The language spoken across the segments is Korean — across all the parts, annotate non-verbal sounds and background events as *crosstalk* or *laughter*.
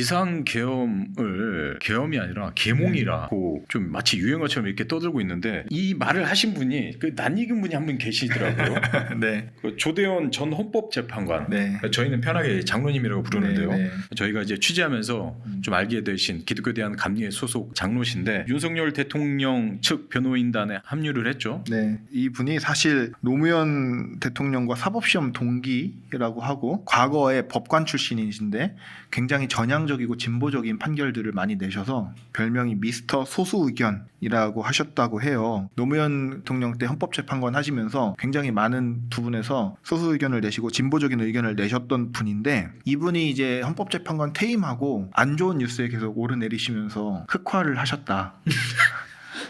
비상 계엄을 계엄이 아니라 계몽이라고 좀 마치 유행어처럼 이렇게 떠들고 있는데 이 말을 하신 분이 그 낯익은 분이 한 분 계시더라고요. *laughs* 네. 그 조대원 전 헌법재판관. 네. 저희는 편하게 장로님이라고 부르는데요. 네, 네. 저희가 이제 취재하면서 음. 좀 알게 되신 기독교에 대한 감리의 소속 장로신데 윤석열 대통령 측 변호인단에 합류를 했죠. 네, 이 분이 사실 노무현 대통령과 사법시험 동기라고 하고 과거에 법관 출신이신데 굉장히 전향 적이고 진보적인 판결들을 많이 내셔서 별명이 미스터 소수 의견이라고 하셨다고 해요. 노무현 대통령 때 헌법재판관 하시면서 굉장히 많은 부분에서 소수 의견을 내시고 진보적인 의견을 내셨던 분인데 이분이 이제 헌법재판관 퇴임하고 안 좋은 뉴스에 계속 오르내리시면서 흑화를 하셨다. *laughs*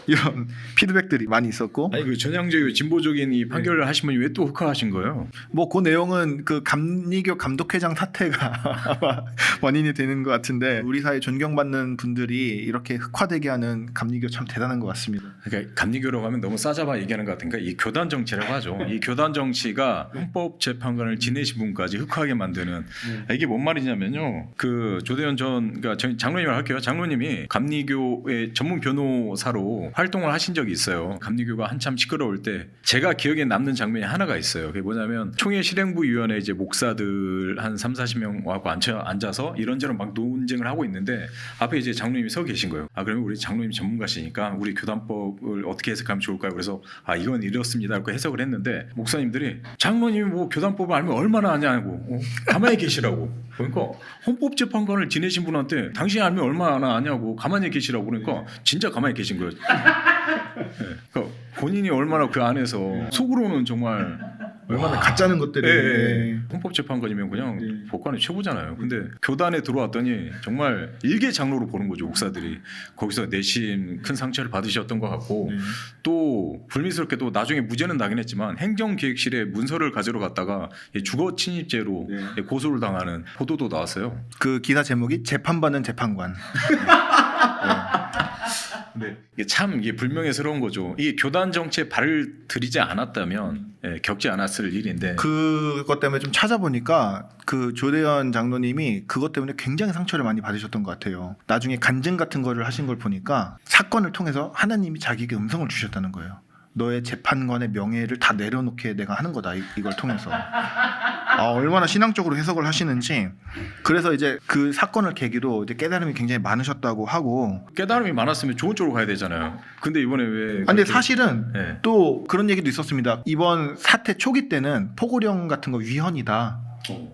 이런 *laughs* 피드백들이 많이 있었고 아니 그 전향적이고 진보적인 네. 이 판결을 하신 분이 왜또 흑화하신 거예요? 뭐 그 내용은 그 감리교 감독회장 사태가 *laughs* 원인이 되는 것 같은데 우리 사회 존경받는 분들이 이렇게 흑화되게 하는 감리교 참 대단한 것 같습니다. 그러니까 감리교라고 하면 너무 싸잡아 얘기하는 것 같으니까 이 교단 정치라고 하죠. 이 교단 정치가 헌법 재판관을 지내신 분까지 흑화하게 만드는 아, 이게 뭔 말이냐면요. 그 조대현 전 그러니까 장로님을 할게요. 장로님이 감리교의 전문 변호사로 활동을 하신 적이 있어요. 감리교가 한참 시끄러울 때 제가 기억에 남는 장면이 하나가 있어요. 그게 뭐냐면 총회 실행부 위원회 이제 목사들 한 3, 40명 와고 앉아 앉아 서 이런저런 막 논쟁을 하고 있는데 앞에 이제 장로님이 서 계신 거예요. 아 그러면 우리 장로님 전문가시니까 우리 교단법을 어떻게 해석하면 좋을까요? 그래서 아 이건 이렇습니다. 이렇게 해석을 했는데 목사님들이 장로님이 뭐 교단법을 알면 얼마나 아냐고 어? 가만히 계시라고 그러니까 헌법재판관을 지내신 분한테 당신이 알면 얼마나 아냐고 가만히 계시라고 그러니까 진짜 가만히 계신 거예요. 네. 그러니까 본인이 얼마나 그 안에서 속으로는 정말 얼마나 가짜는 것들이 예, 예. 헌법 재판관이면 그냥 네. 법관이 최고잖아요. 근데 교단에 들어왔더니 정말 일개 장로로 보는 거죠 목사들이 거기서 내심 큰 상처를 받으셨던 것 같고 네. 또 불미스럽게 도 나중에 무죄는 나긴 했지만 행정기획실에 문서를 가지러 갔다가 이 주거 침입죄로 네. 고소를 당하는 보도도 나왔어요. 그 기사 제목이 재판받는 재판관. *laughs* 네. 이게 참 이게 불명예스러운 거죠. 이게 교단 정치에 발을 들이지 않았다면 예, 겪지 않았을 일인데 그것 때문에 좀 찾아보니까 그 조대현 장로님이 그것 때문에 굉장히 상처를 많이 받으셨던 것 같아요. 나중에 간증 같은 거를 하신 걸 보니까 사건을 통해서 하나님이 자기에게 음성을 주셨다는 거예요. 너의 재판관의 명예를 다 내려놓게 내가 하는 거다 이, 이걸 통해서 아, 얼마나 신앙적으로 해석을 하시는지 그래서 이제 그 사건을 계기로 이제 깨달음이 굉장히 많으셨다고 하고 깨달음이 많았으면 좋은 쪽으로 가야 되잖아요. 근데 이번에 왜? 아, 근데 그렇게- 사실은 예. 또 그런 얘기도 있었습니다. 이번 사태 초기 때는 포고령 같은 거 위헌이다.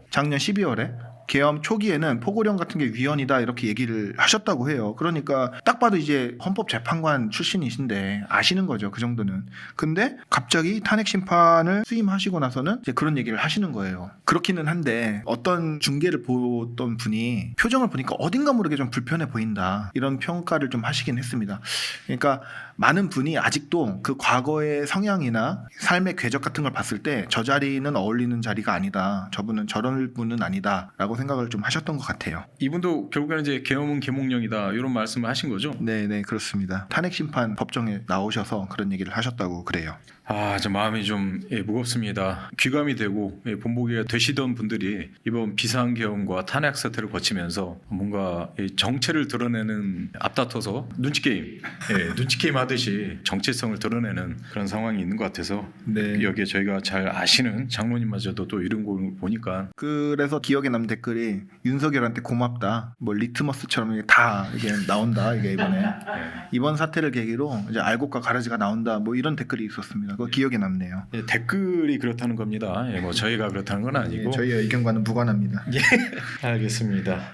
작년 12월에 계엄 초기에는 포고령 같은 게 위헌이다 이렇게 얘기를 하셨다고 해요. 그러니까 딱 봐도 이제 헌법재판관 출신이신데 아시는 거죠. 그 정도는. 근데 갑자기 탄핵 심판을 수임하시고 나서는 이제 그런 얘기를 하시는 거예요. 그렇기는 한데 어떤 중계를 보던 분이 표정을 보니까 어딘가 모르게 좀 불편해 보인다. 이런 평가를 좀 하시긴 했습니다. 그러니까 많은 분이 아직도 그 과거의 성향이나 삶의 궤적 같은 걸 봤을 때 저 자리는 어울리는 자리가 아니다. 저분은 저럴 분은 아니다라고 생각을 좀 하셨던 것 같아요. 이분도 결국에는 이제 계엄은 계몽령이다 이런 말씀을 하신 거죠. 네, 네, 그렇습니다. 탄핵 심판 법정에 나오셔서 그런 얘기를 하셨다고 그래요. 아, 저 마음이 좀 예, 무겁습니다. 귀감이 되고 예, 본보기가 되시던 분들이 이번 비상 계엄과 탄핵 사태를 거치면서 뭔가 이 정체를 드러내는 앞다퉈서 눈치 게임, 예, 눈치 게임 하듯이 정체성을 드러내는 그런 상황이 있는 것 같아서 네. 여기에 저희가 잘 아시는 장로님마저도 또 이런 걸 보니까 그래서 기억에 남는 댓글 이 윤석열한테 고맙다. 뭐 리트머스처럼 이게 다 이게 나온다. 이게 이번에 예, 이번 사태를 계기로 이제 알곡과 가라지가 나온다. 뭐 이런 댓글이 있었습니다. 그거 기억에 남네요. 예, 댓글이 그렇다는 겁니다. 예, 뭐 저희가 그렇다는 건 아니고 예, 저희의 의견과는 무관합니다. *laughs* 알겠습니다.